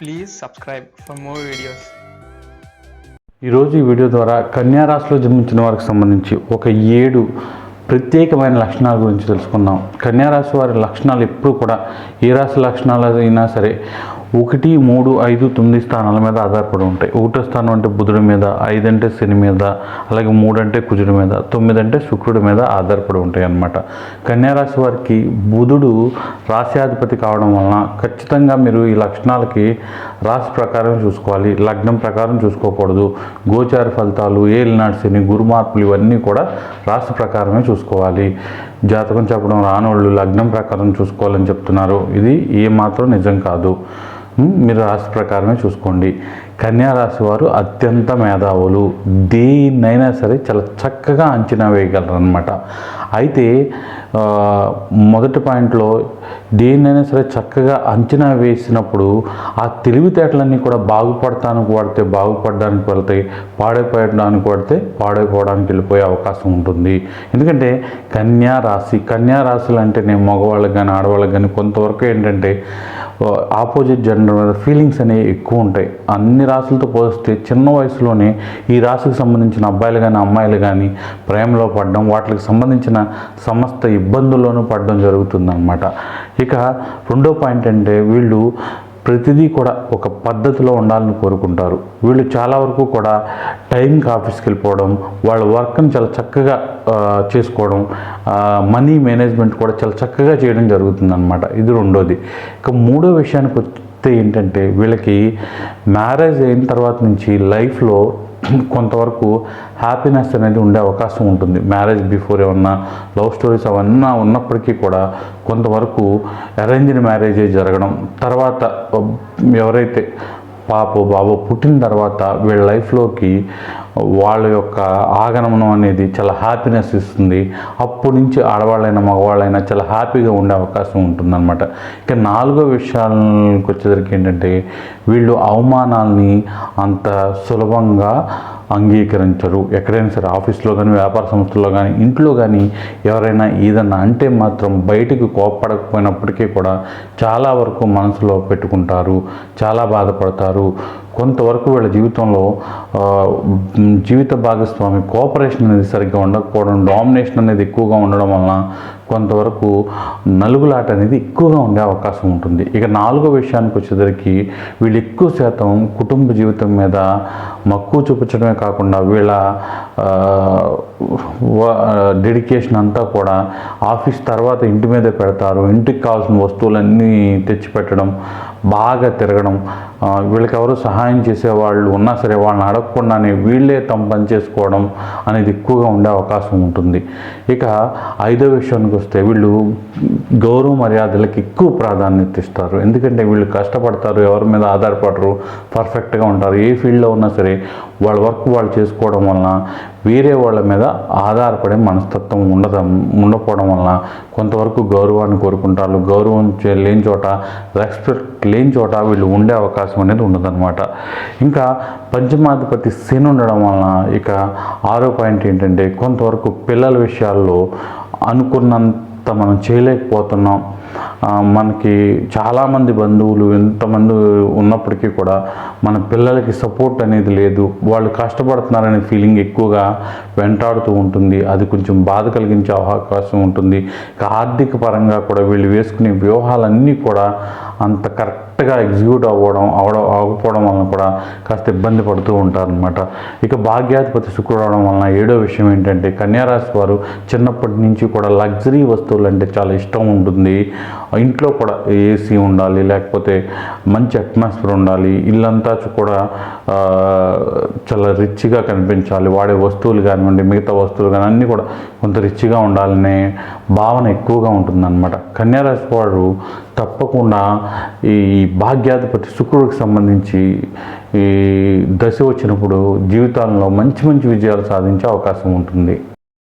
Please subscribe for more videos ఈరోజు ఈ video ద్వారా కన్యారాశిలో జన్మించిన వారికి సంబంధించి ఒక ఏడు ప్రత్యేకమైన లక్షణాల గురించి తెలుసుకుందాం. కన్యారాశి వారి లక్షణాలు ఎప్పుడు కూడా ఏ రాశి లక్షణాలు అయినా సరే ఒకటి మూడు ఐదు తొమ్మిది స్థానాల మీద ఆధారపడి ఉంటాయి. ఒకటో స్థానం అంటే బుధుడి మీద ఐదు అంటే శని మీద అలాగే మూడు అంటే కుజుడి మీద తొమ్మిది అంటే శుక్రుడి మీద ఆధారపడి ఉంటాయి అన్నమాట. కన్యారాశి వారికి బుధుడు రాశ్యాధిపతి కావడం వలన ఖచ్చితంగా మీరు ఈ లక్షణాలకి రాశి ప్రకారం చూసుకోవాలి. లగ్నం ప్రకారం చూసుకోకూడదు. గోచార ఫలితాలు ఏలినాడు శని గురుమార్పులు ఇవన్నీ కూడా రాశి ప్రకారమే చూసుకోవాలి. జాతకం చెప్పడం రానోళ్ళు లగ్నం ప్రకారం చూసుకోవాలని చెప్తున్నారు. ఇది ఏమాత్రం నిజం కాదు. మీరు రాశి ప్రకారమే చూసుకోండి. కన్యా రాశి వారు అత్యంత మేధావులు. దేన్నైనా సరే చాలా చక్కగా అంచనా వేయగలరు అనమాట అయితే మొదటి పాయింట్లో దేన్నైనా సరే చక్కగా అంచనా వేసినప్పుడు ఆ తెలివితేటలన్నీ కూడా బాగుపడటానికి వాడితే బాగుపడడానికి వెళ్తాయి పాడైపోయడానికి వాడితే పాడైపోవడానికి వెళ్ళిపోయే అవకాశం ఉంటుంది. ఎందుకంటే కన్యా రాశి కన్యా రాశులు అంటే నేను మగవాళ్ళకి కానీ ఆడవాళ్ళకి కానీ కొంతవరకు ఏంటంటే ఆపోజిట్ జెండర్ మీద ఫీలింగ్స్ అనేవి ఎక్కువ ఉంటాయి. అన్ని రాశులతో పోలిస్తే చిన్న వయసులోనే ఈ రాశికి సంబంధించిన అబ్బాయిలు కానీ అమ్మాయిలు కానీ ప్రేమలో పడడం వాటికి సంబంధించిన సమస్త ఇబ్బందుల్లోనూ పడడం జరుగుతుందన్నమాట. ఇక రెండో పాయింట్ అంటే వీళ్ళు ప్రతిదీ కూడా ఒక పద్ధతిలో ఉండాలని కోరుకుంటారు. వీళ్ళు చాలా వరకు కూడా టైంకి ఆఫీస్కి వెళ్ళిపోవడం వాళ్ళ వర్క్ని చాలా చక్కగా చేసుకోవడం మనీ మేనేజ్మెంట్ కూడా చాలా చక్కగా చేయడం జరుగుతుందన్నమాట. ఇది రెండోది. ఇక మూడో విషయానికి వస్తే ఏంటంటే వీళ్ళకి మ్యారేజ్ అయిన తర్వాత నుంచి లైఫ్లో కొంతవరకు హ్యాపీనెస్ అనేది ఉండే అవకాశం ఉంటుంది. మ్యారేజ్ బిఫోర్ ఏమన్నా లవ్ స్టోరీస్ అవన్నీ ఉన్నప్పటికీ కూడా కొంతవరకు అరేంజ్డ్ మ్యారేజే జరగడం. తర్వాత ఎవరైతే పాప బాబు పుట్టిన తర్వాత వీళ్ళ లైఫ్లోకి వాళ్ళ యొక్క ఆగమనం అనేది చాలా హ్యాపీనెస్ ఇస్తుంది. అప్పటి నుంచి ఆడవాళ్ళైనా మగవాళ్ళైనా చాలా హ్యాపీగా ఉండే అవకాశం ఉంటుందన్నమాట. ఇక నాలుగో విషయాలకు వచ్చేసరికి ఏంటంటే వీళ్ళు అవమానాల్ని అంత సులభంగా అంగీకరించరు. ఎక్కడైనా సరే ఆఫీస్లో కానీ వ్యాపార సంస్థల్లో కానీ ఇంట్లో కానీ ఎవరైనా ఏదన్నా అంటే మాత్రం బయటకు కోప్పడకపోయినప్పటికీ కూడా చాలా వరకు మనసులో పెట్టుకుంటారు. చాలా బాధపడతారు. కొంతవరకు వీళ్ళ జీవితంలో జీవిత భాగస్వామి కోఆపరేషన్ అనేది సరిగ్గా ఉండకపోవడం డామినేషన్ అనేది ఎక్కువగా ఉండడం వలన కొంతవరకు నలుగులాట అనేది ఎక్కువగా ఉండే అవకాశం ఉంటుంది. ఇక నాలుగో విషయానికి వచ్చేసరికి వీళ్ళు ఎక్కువ శాతం కుటుంబ జీవితం మీద మక్కువ చూపించడమే కాకుండా వీళ్ళ డెడికేషన్ అంతా కూడా ఆఫీస్ తర్వాత ఇంటి మీదే పెడతారు. ఇంటికి కావాల్సిన వస్తువులన్నీ తెచ్చిపెట్టడం బాగా తిరగడం ఆ, వీళ్ళకి ఎవరు సహాయం చేసే వాళ్ళు ఉన్నా సరే వాళ్ళని అడగకుండానే వీళ్ళే తమ పని చేసుకోవడం అనేది ఎక్కువగా ఉండే అవకాశం ఉంటుంది. ఇక ఐదో విషయానికి వస్తే వీళ్ళు గౌరవ మర్యాదలకు ఎక్కువ ప్రాధాన్యత ఇస్తారు. ఎందుకంటే వీళ్ళు కష్టపడతారు ఎవరి మీద ఆధారపడరు పర్ఫెక్ట్గా ఉంటారు. ఏ ఫీల్డ్లో ఉన్నా సరే వాళ్ళ వర్క్ వాళ్ళు చేసుకోవడం వలన వేరే వాళ్ళ మీద ఆధారపడే మనస్తత్వం ఉండదు ఉండకపోవడం వలన కొంతవరకు గౌరవాన్ని కోరుకుంటారు. గౌరవం చే- లేని చోట రెస్పెక్ట్ లేని చోట వీళ్ళు ఉండే అవకాశం అనేది ఉండదన్నమాట. ఇంకా పంచమాధిపతి శని ఉండడం వలన ఇక ఆరో పాయింట్ ఏంటంటే కొంతవరకు పిల్లల విషయాల్లో అనుకున్నంత మనం చేయలేకపోతున్నాం. మనకి చాలామంది బంధువులు ఎంతమంది ఉన్నప్పటికీ కూడా మన పిల్లలకి సపోర్ట్ అనేది లేదు. వాళ్ళు కష్టపడుతున్నారనే ఫీలింగ్ ఎక్కువగా వెంటాడుతూ ఉంటుంది. అది కొంచెం బాధ కలిగించే అవకాశం ఉంటుంది. ఆర్థిక పరంగా కూడా వీళ్ళు వేసుకునే వ్యూహాలన్నీ కూడా అంత కరెక్ట్గా ఎగ్జిక్యూట్ అవ్వడం అవడం అవ్వకపోవడం వలన కూడా కాస్త ఇబ్బంది పడుతూ ఉంటారనమాట ఇక భాగ్యాధిపతి శుక్రుడు అవడం వలన ఏడో విషయం ఏంటంటే కన్యారాశి వారు చిన్నప్పటి నుంచి కూడా లగ్జరీ వస్తువులు అంటే చాలా ఇష్టం ఉంటుంది. ఇంట్లో కూడా ఏసీ ఉండాలి లేకపోతే మంచి అట్మాస్ఫియర్ ఉండాలి. ఇల్లంతా కూడా చాలా రిచ్గా కనిపించాలి. వాడే వస్తువులు కానివ్వండి మిగతా వస్తువులు కానీ అన్నీ కూడా కొంత రిచ్గా ఉండాలనే భావన ఎక్కువగా ఉంటుందన్నమాట. కన్యారాశి వారు తప్పకుండా ఈ భాగ్యాధిపతి శుక్రుడికి సంబంధించి ఈ దశ వచ్చినప్పుడు జీవితాల్లో మంచి మంచి విజయాలు సాధించే అవకాశం ఉంటుంది.